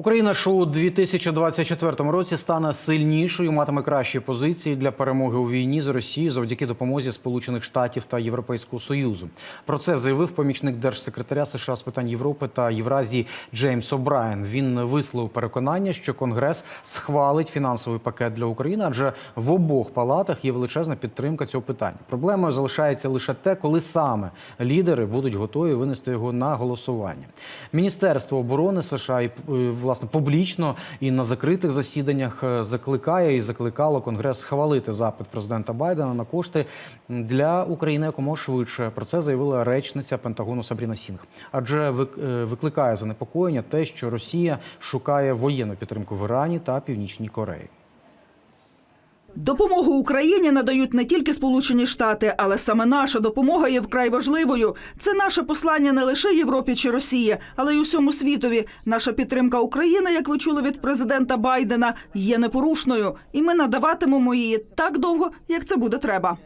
Україна ж у 2024 році стане сильнішою, матиме кращі позиції для перемоги у війні з Росією завдяки допомозі Сполучених Штатів та Європейського Союзу. Про це заявив помічник держсекретаря США з питань Європи та Євразії Джеймс О'Брайен. Він висловив переконання, що Конгрес схвалить фінансовий пакет для України, адже в обох палатах є величезна підтримка цього питання. Проблемою залишається лише те, коли саме лідери будуть готові винести його на голосування. Міністерство оборони США і е, власне публічно і на закритих засіданнях е, закликає і закликало Конгрес схвалити запит президента Байдена на кошти для України якомога швидше. Про це заявила речниця Пентагону Сабріна Сінг. Адже е, викликає занепокоєння те, що Росія шукає воєнну підтримку в Ірані та Північній Кореї. Допомогу Україні надають не тільки Сполучені Штати, але саме наша допомога є вкрай важливою. Це наше послання не лише Європі чи Росії, але й усьому світові. Наша підтримка України, як ви чули від президента Байдена, є непорушною, і ми надаватимемо її так довго, як це буде треба.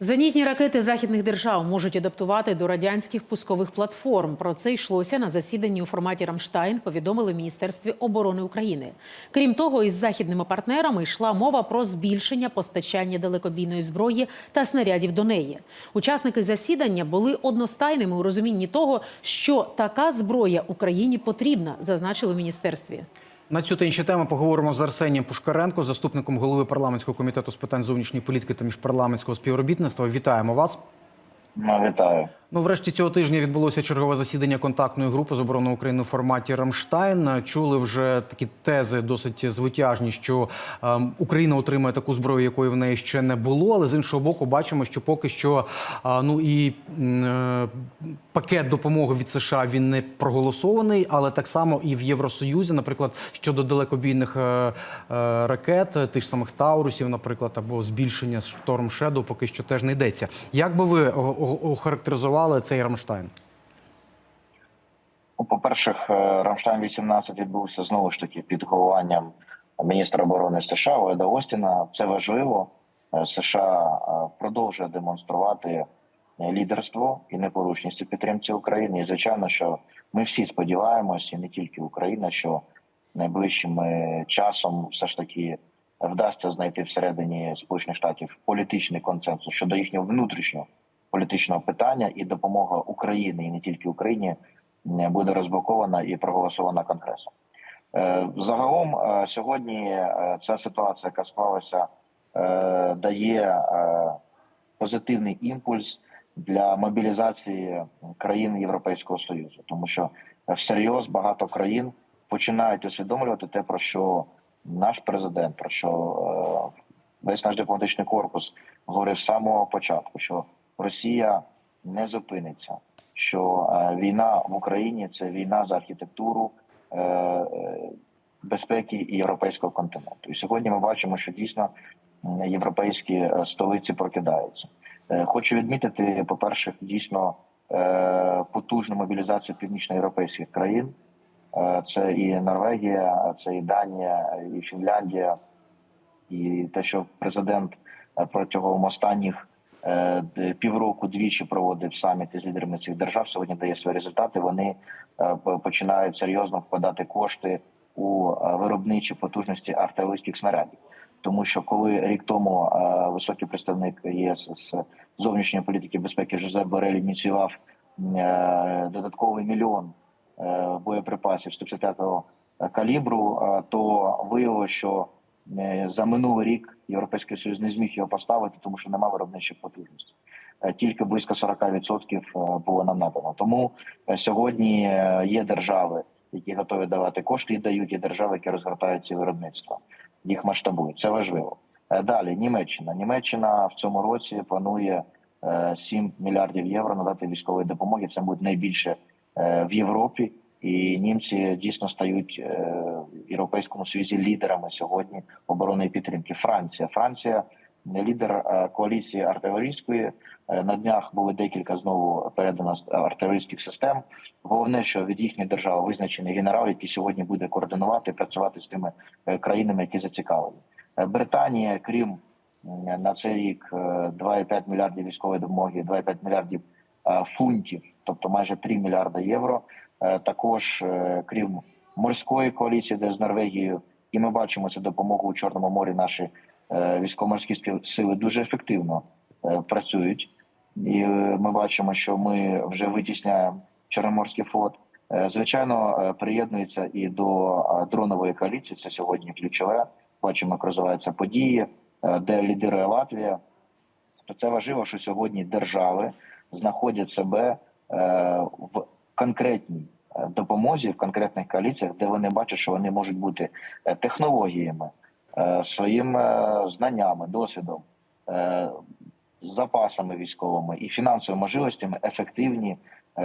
Зенітні ракети західних держав можуть адаптувати до радянських пускових платформ. Про це йшлося на засіданні у форматі Рамштайн. Повідомили в Міністерстві оборони України. Крім того, із західними партнерами йшла мова про збільшення постачання далекобійної зброї та снарядів до неї. Учасники засідання були одностайними у розумінні того, що така зброя Україні потрібна, зазначили в міністерстві. На цю та інші теми поговоримо з Арсенієм Пушкаренко, заступником голови парламентського комітету з питань зовнішньої політики та міжпарламентського співробітництва. Вітаємо вас. Вітаю. Ну, врешті цього тижня відбулося чергове засідання контактної групи з оборони України у форматі Рамштайн. Чули вже такі тези досить звитяжні, що е, Україна отримає таку зброю, якої в неї ще не було. Але з іншого боку, бачимо, що поки що е, ну і е, пакет допомоги від США він не проголосований, але так само і в Євросоюзі, наприклад, щодо далекобійних е, е, ракет, тих самих Таурусів, наприклад, або збільшення Storm Shadow, поки що теж не йдеться. Як би ви о- о- цей Рамштайн? Ну, По-перше, Рамштайн 18 відбувся знову ж таки під головуванням міністра оборони США Ллойда Остіна. Це важливо. Е, США е, продовжує демонструвати е, лідерство і непорушність у підтримці України. І звичайно, що ми всі сподіваємося, і не тільки Україна, що найближчим е, часом все ж таки вдасться знайти всередині Сполучених Штатів політичний консенсус щодо їхнього внутрішнього політичного питання, і допомога Україні і не тільки Україні буде розблокована і проголосована Конгресом. Е, Загалом е, сьогодні е, ця ситуація, яка склалася, е, дає е, позитивний імпульс для мобілізації країн Європейського союзу, тому що всерйоз багато країн починають усвідомлювати те, про що наш президент, про що е, весь наш дипломатичний корпус говорив з самого початку, що Росія не зупиниться, що е, війна в Україні це війна за архітектуру е, е, безпеки європейського континенту. І сьогодні ми бачимо, що дійсно європейські столиці прокидаються. Хочу відмітити, по перше, дійсно потужну мобілізацію північноєвропейських країн. Це і Норвегія, це і Данія, і Фінляндія, і те, що президент протягом останніх півроку двічі проводив саміти з лідерами цих держав. Сьогодні дає свої результати. Вони е, починають серйозно вкладати кошти у е, виробничі потужності артилерійських снарядів. Тому що коли рік тому е, високий представник ЄС з зовнішньої політики безпеки Жозеп Борель ініціював е, додатковий мільйон е, боєприпасів 155-го калібру, е, то виявилося, що е, за минулий рік Європейський Союз не зміг його поставити, тому що немає виробничих потужностей. Е, Тільки близько 40% е, було нам надано. Тому е, сьогодні е, є держави, які готові давати кошти і дають, є держави, які розгортають ці виробництва, їх масштабують. Це важливо. Е, Далі Німеччина. Німеччина в цьому році планує е, 7 мільярдів євро надати військової допомоги. Це буде найбільше е, в Європі. І німці дійсно стають е, в європейському союзі лідерами сьогодні оборонної підтримки. Франція, Франція лідер е, коаліції артилерійської. Е, На днях були декілька знову передано артилерійських систем. Головне, що від їхньої держави визначений генерал, який сьогодні буде координувати працювати з тими країнами, які зацікавлені. Британія, крім на цей рік е, 2,5 мільярдів військової допомоги, 2,5 мільярдів фунтів, тобто майже 3 мільярди євро. Е, Також, е, крім морської коаліції, де з Норвегією, і ми бачимо цю допомогу у Чорному морі. Наші е, військово-морські сили дуже ефективно працюють. І ми бачимо, що ми вже витісняємо Чорноморський флот. Звичайно, приєднується і до дронової коаліції. Це сьогодні ключове. Бачимо, як розвиваються події, де лідирує Латвія. То це важливо, що сьогодні держави знаходять себе в конкретній е, допомозі, в конкретних коаліціях, де вони бачать, що вони можуть бути е, технологіями, е, своїми знаннями, досвідом, запасами військовими і фінансовими можливостями ефективні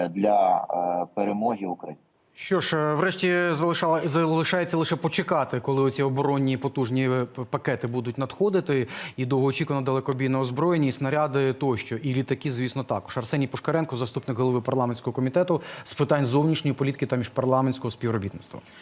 для перемоги України. Що ж, е, врешті залишала залишається лише почекати, коли оці оборонні потужні е, пакети будуть надходити, і довгоочікувано далекобійне озброєння, і снаряди тощо, і літаки, звісно, також. Арсеній Пушкаренко, заступник голови парламентського комітету з питань зовнішньої політики та міжпарламентського співробітництва.